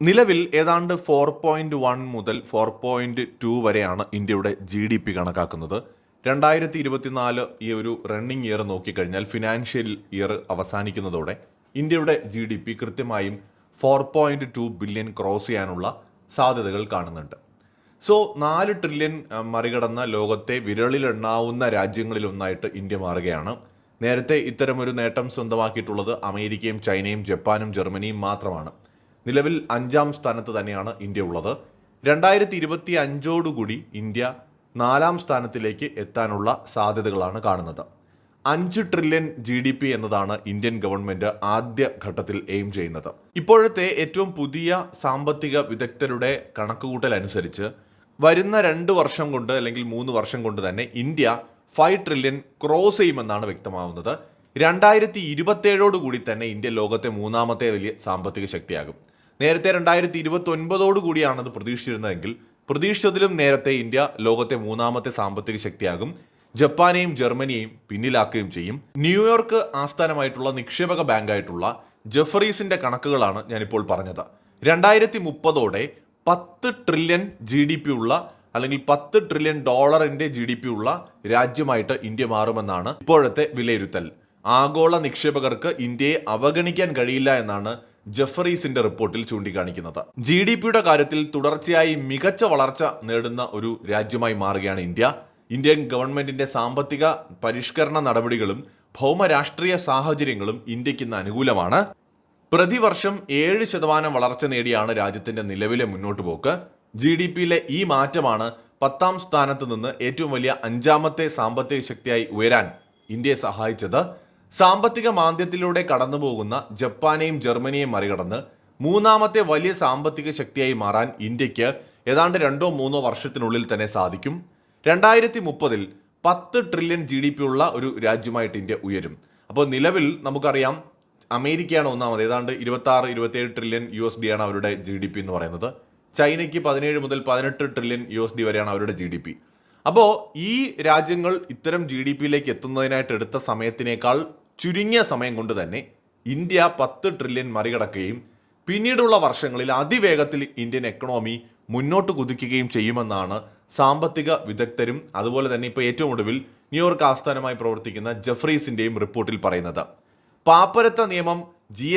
നിലവിൽ ഏതാണ്ട് four point one മുതൽ ഫോർ പോയിന്റ് ടു വരെയാണ് ഇന്ത്യയുടെ ജി ഡി പി കണക്കാക്കുന്നത്. രണ്ടായിരത്തി ഇരുപത്തിനാല് ഈ ഒരു റണ്ണിംഗ് ഇയർ നോക്കിക്കഴിഞ്ഞാൽ ഫിനാൻഷ്യൽ ഇയർ അവസാനിക്കുന്നതോടെ ഇന്ത്യയുടെ ജി ഡി പി കൃത്യമായും four point two billion cross ചെയ്യാനുള്ള സാധ്യതകൾ കാണുന്നുണ്ട്. സോ നാല് ട്രില്യൺ മറികടന്ന ലോകത്തെ വിരളിലെണ്ണാവുന്ന രാജ്യങ്ങളിലൊന്നായിട്ട് ഇന്ത്യ മാറുകയാണ്. നേരത്തെ ഇത്തരമൊരു നേട്ടം സ്വന്തമാക്കിയിട്ടുള്ളത് അമേരിക്കയും ചൈനയും ജപ്പാനും ജർമ്മനിയും മാത്രമാണ്. നിലവിൽ അഞ്ചാം സ്ഥാനത്ത് തന്നെയാണ് ഇന്ത്യ ഉള്ളത്. രണ്ടായിരത്തി ഇരുപത്തി അഞ്ചോടുകൂടി ഇന്ത്യ നാലാം സ്ഥാനത്തിലേക്ക് എത്താനുള്ള സാധ്യതകളാണ് കാണുന്നത്. അഞ്ച് ട്രില്യൺ ജി ഡി പി എന്നതാണ് ഇന്ത്യൻ ഗവൺമെന്റ് ആദ്യ ഘട്ടത്തിൽ എയിം ചെയ്യുന്നത്. ഇപ്പോഴത്തെ ഏറ്റവും പുതിയ സാമ്പത്തിക വിദഗ്ധരുടെ കണക്കുകൂട്ടൽ അനുസരിച്ച് വരുന്ന രണ്ട് വർഷം കൊണ്ട് അല്ലെങ്കിൽ മൂന്ന് വർഷം കൊണ്ട് തന്നെ ഇന്ത്യ ഫൈവ് ട്രില്യൺ ക്രോസ് ചെയ്യുമെന്നാണ് വ്യക്തമാവുന്നത്. രണ്ടായിരത്തി ഇരുപത്തേഴോട് കൂടി തന്നെ ഇന്ത്യ ലോകത്തെ മൂന്നാമത്തെ വലിയ സാമ്പത്തിക ശക്തിയാകും. നേരത്തെ രണ്ടായിരത്തി ഇരുപത്തി ഒൻപതോടു കൂടിയാണ് അത് പ്രതീക്ഷിച്ചിരുന്നതെങ്കിൽ പ്രതീക്ഷിച്ചതിലും നേരത്തെ ഇന്ത്യ ലോകത്തെ മൂന്നാമത്തെ സാമ്പത്തിക ശക്തിയാകും ജപ്പാനെയും ജർമ്മനിയെയും പിന്നിലാക്കുകയും ചെയ്യും. ന്യൂയോർക്ക് ആസ്ഥാനമായിട്ടുള്ള നിക്ഷേപക ബാങ്കായിട്ടുള്ള ജെഫറീസിന്റെ കണക്കുകളാണ് ഞാനിപ്പോൾ പറഞ്ഞത്. രണ്ടായിരത്തി മുപ്പതോടെ പത്ത് ട്രില്യൺ ജി ഡി പി ഉള്ള അല്ലെങ്കിൽ പത്ത് ട്രില്യൺ ഡോളറിന്റെ ജി ഡി പി ഉള്ള രാജ്യമായിട്ട് ഇന്ത്യ മാറുമെന്നാണ് ഇപ്പോഴത്തെ വിലയിരുത്തൽ. ആഗോള നിക്ഷേപകർക്ക് ഇന്ത്യയെ അവഗണിക്കാൻ കഴിയില്ല എന്നാണ് ജെഫറീസിന്റെ റിപ്പോർട്ടിൽ ചൂണ്ടിക്കാണിക്കുന്നത്. ജി ഡി പിയുടെ കാര്യത്തിൽ തുടർച്ചയായി മികച്ച വളർച്ച നേടുന്ന ഒരു രാജ്യമായി മാറുകയാണ് ഇന്ത്യ. ഇന്ത്യൻ ഗവൺമെന്റിന്റെ സാമ്പത്തിക പരിഷ്കരണ നടപടികളും ഭൗമരാഷ്ട്രീയ സാഹചര്യങ്ങളും ഇന്ത്യയ്ക്ക് ഇന്ന് അനുകൂലമാണ്. പ്രതിവർഷം ഏഴ് ശതമാനം വളർച്ച നേടിയാണ് രാജ്യത്തിന്റെ നിലവിലെ മുന്നോട്ട് പോക്ക്. ജി ഡി പിയിലെ ഈ മാറ്റമാണ് പത്താം സ്ഥാനത്ത് നിന്ന് ഏറ്റവും വലിയ അഞ്ചാമത്തെ സാമ്പത്തിക ശക്തിയായി ഉയരാൻ ഇന്ത്യയെ സഹായിച്ചത്. സാമ്പത്തിക മാന്ദ്യത്തിലൂടെ കടന്നുപോകുന്ന ജപ്പാനെയും ജർമ്മനിയെയും മറികടന്ന് മൂന്നാമത്തെ വലിയ സാമ്പത്തിക ശക്തിയായി മാറാൻ ഇന്ത്യയ്ക്ക് ഏതാണ്ട് രണ്ടോ മൂന്നോ വർഷത്തിനുള്ളിൽ തന്നെ സാധിക്കും. രണ്ടായിരത്തി മുപ്പതിൽ പത്ത് ട്രില്യൺ ജി ഡി പി ഉള്ള ഒരു രാജ്യമായിട്ട് ഇന്ത്യ ഉയരും. അപ്പോൾ നിലവിൽ നമുക്കറിയാം അമേരിക്കയാണ് ഒന്നാമത്. ഏതാണ്ട് ഇരുപത്തി ആറ് ഇരുപത്തിയേഴ് ട്രില്യൺ യു എസ് ഡി ആണ് അവരുടെ ജി ഡി പി എന്ന് പറയുന്നത്. ചൈനയ്ക്ക് പതിനേഴ് മുതൽ പതിനെട്ട് ട്രില്യൺ യു എസ് ഡി വരെയാണ് അവരുടെ ജി ഡി പി. അപ്പോൾ ഈ രാജ്യങ്ങൾ ഇത്തരം ജി ഡി പിയിലേക്ക് എത്തുന്നതിനായിട്ട് എടുത്ത സമയത്തിനേക്കാൾ ചുരുങ്ങിയ സമയം കൊണ്ട് തന്നെ ഇന്ത്യ പത്ത് ട്രില്യൺ മറികടക്കുകയും പിന്നീടുള്ള വർഷങ്ങളിൽ അതിവേഗത്തിൽ ഇന്ത്യൻ എക്കണോമി മുന്നോട്ട് കുതിക്കുകയും ചെയ്യുമെന്നാണ് സാമ്പത്തിക വിദഗ്ധരും അതുപോലെ തന്നെ ഇപ്പോൾ ഏറ്റവും ഒടുവിൽ ന്യൂയോർക്ക് ആസ്ഥാനമായി പ്രവർത്തിക്കുന്ന ജഫ്രീസിന്റെയും റിപ്പോർട്ടിൽ പറയുന്നത്. പാപ്പരത്ത നിയമം ജി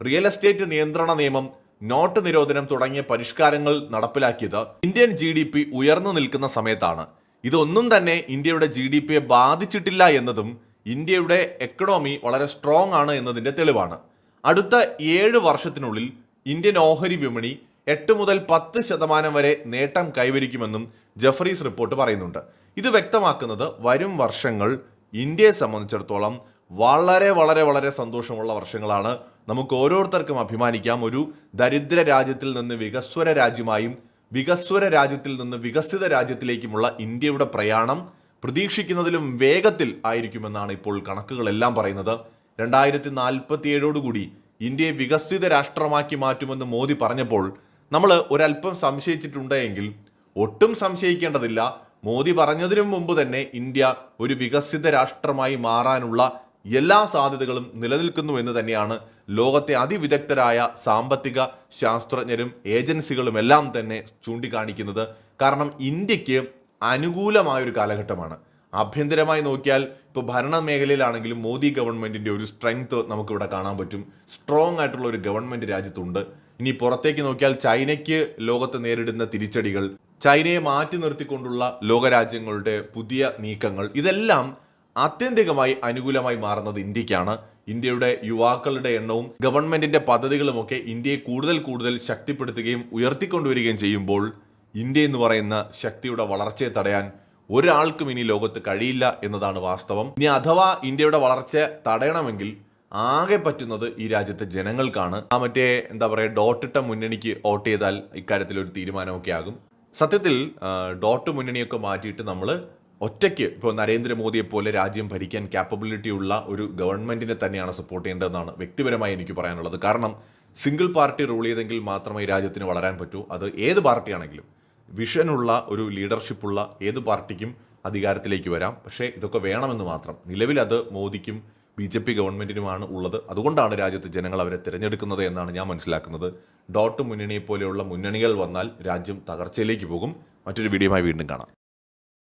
റിയൽ എസ്റ്റേറ്റ് നിയന്ത്രണ നിയമം നോട്ട് നിരോധനം തുടങ്ങിയ പരിഷ്കാരങ്ങൾ നടപ്പിലാക്കിയത് ഇന്ത്യൻ ജി ഡി പി ഉയർന്നു നിൽക്കുന്ന സമയത്താണ്. ഇതൊന്നും തന്നെ ഇന്ത്യയുടെ ജി ഡി പിയെ ബാധിച്ചിട്ടില്ല എന്നതും ഇന്ത്യയുടെ എക്കണോമി വളരെ സ്ട്രോങ് ആണ് എന്നതിന്റെ തെളിവാണ്. അടുത്ത ഏഴ് വർഷത്തിനുള്ളിൽ ഇന്ത്യൻ ഓഹരി വിപണി എട്ട് മുതൽ പത്ത് ശതമാനം വരെ നേട്ടം കൈവരിക്കുമെന്നും ജഫറീസ് റിപ്പോർട്ട് പറയുന്നുണ്ട്. ഇത് വ്യക്തമാക്കുന്നത് വരും വർഷങ്ങൾ ഇന്ത്യയെ സംബന്ധിച്ചിടത്തോളം വളരെ വളരെ വളരെ സന്തോഷമുള്ള വർഷങ്ങളാണ്. നമുക്ക് ഓരോരുത്തർക്കും അഭിമാനിക്കാം. ഒരു ദരിദ്ര രാജ്യത്തിൽ നിന്ന് വികസ്വര രാജ്യമായും വികസ്വര രാജ്യത്തിൽ നിന്ന് വികസിത രാജ്യത്തിലേക്കുമുള്ള ഇന്ത്യയുടെ പ്രയാണം പ്രതീക്ഷിക്കുന്നതിലും വേഗത്തിൽ ആയിരിക്കുമെന്നാണ് ഇപ്പോൾ കണക്കുകളെല്ലാം പറയുന്നത്. രണ്ടായിരത്തി നാൽപ്പത്തിയേഴോടുകൂടി ഇന്ത്യയെ വികസിത രാഷ്ട്രമാക്കി മാറ്റുമെന്ന് മോദി പറഞ്ഞപ്പോൾ നമ്മൾ ഒരല്പം സംശയിച്ചിട്ടുണ്ടെങ്കിൽ ഒട്ടും സംശയിക്കേണ്ടതില്ല. മോദി പറഞ്ഞതിനും മുമ്പ് തന്നെ ഇന്ത്യ ഒരു വികസിത രാഷ്ട്രമായി മാറാനുള്ള എല്ലാ സാധ്യതകളും നിലനിൽക്കുന്നു എന്ന് തന്നെയാണ് ലോകത്തെ അതിവിദഗ്ധരായ സാമ്പത്തിക ശാസ്ത്രജ്ഞരും ഏജൻസികളും എല്ലാം തന്നെ ചൂണ്ടിക്കാണിക്കുന്നത്. കാരണം ഇന്ത്യയ്ക്ക് അനുകൂലമായൊരു കാലഘട്ടമാണ്. ആഭ്യന്തരമായി നോക്കിയാൽ ഇപ്പോൾ ഭരണ മേഖലയിലാണെങ്കിലും മോദി ഗവൺമെന്റിന്റെ ഒരു സ്ട്രെങ്ത് നമുക്കിവിടെ കാണാൻ പറ്റും. സ്ട്രോങ് ആയിട്ടുള്ള ഒരു ഗവൺമെന്റ് രാജ്യത്തുണ്ട്. ഇനി പുറത്തേക്ക് നോക്കിയാൽ ചൈനയ്ക്ക് ലോകത്ത് നേരിടുന്ന തിരിച്ചടികൾ ചൈനയെ മാറ്റി നിർത്തിക്കൊണ്ടുള്ള ലോകരാജ്യങ്ങളുടെ പുതിയ നീക്കങ്ങൾ ഇതെല്ലാം ആത്യന്തികമായി അനുകൂലമായി മാറുന്നത് ഇന്ത്യക്കാണ്. ഇന്ത്യയുടെ യുവാക്കളുടെ എണ്ണവും ഗവൺമെന്റിന്റെ പദ്ധതികളുമൊക്കെ ഇന്ത്യയെ കൂടുതൽ കൂടുതൽ ശക്തിപ്പെടുത്തുകയും ഉയർത്തിക്കൊണ്ടുവരികയും ചെയ്യുമ്പോൾ ഇന്ത്യ എന്ന് പറയുന്ന ശക്തിയുടെ വളർച്ചയെ തടയാൻ ഒരാൾക്കും ഇനി ലോകത്ത് കഴിയില്ല എന്നതാണ് വാസ്തവം. ഇനി അഥവാ ഇന്ത്യയുടെ വളർച്ച തടയണമെങ്കിൽ ആകെ പറ്റുന്നത് ഈ രാജ്യത്തെ ജനങ്ങൾക്കാണ്. ആ മറ്റേ എന്താ പറയുക ഡോട്ടിട്ട മുന്നണിക്ക് വോട്ട് ചെയ്താൽ ഇക്കാര്യത്തിൽ ഒരു തീരുമാനമൊക്കെ ആകും. സത്യത്തിൽ ഡോട്ട് മുന്നണിയൊക്കെ മാറ്റിയിട്ട് നമ്മൾ ഒറ്റയ്ക്ക് ഇപ്പോൾ നരേന്ദ്രമോദിയെ പോലെ രാജ്യം ഭരിക്കാൻ കാപ്പബിലിറ്റി ഉള്ള ഒരു ഗവൺമെന്റിനെ തന്നെയാണ് സപ്പോർട്ട് ചെയ്യേണ്ടതെന്നാണ് വ്യക്തിപരമായി എനിക്ക് പറയാനുള്ളത്. കാരണം സിംഗിൾ പാർട്ടി റൂൾ ചെയ്തെങ്കിൽ മാത്രമേ രാജ്യത്തിന് വളരാൻ പറ്റൂ. അത് ഏത് പാർട്ടിയാണെങ്കിലും വിഷനുള്ള ഒരു ലീഡർഷിപ്പുള്ള ഏത് പാർട്ടിക്കും അധികാരത്തിലേക്ക് വരാം. പക്ഷേ ഇതൊക്കെ വേണമെന്ന് മാത്രം. നിലവിൽ അത് മോദിക്കും ബി ജെ പി ഗവൺമെന്റിനുമാണ് ഉള്ളത്. അതുകൊണ്ടാണ് രാജ്യത്ത് ജനങ്ങൾ അവരെ തിരഞ്ഞെടുക്കുന്നത് എന്നാണ് ഞാൻ മനസ്സിലാക്കുന്നത്. ഡോട്ട് മുന്നണിയെ പോലെയുള്ള മുന്നണികൾ വന്നാൽ രാജ്യം തകർച്ചയിലേക്ക് പോകും. മറ്റൊരു വീഡിയോയുമായി വീണ്ടും കാണാം.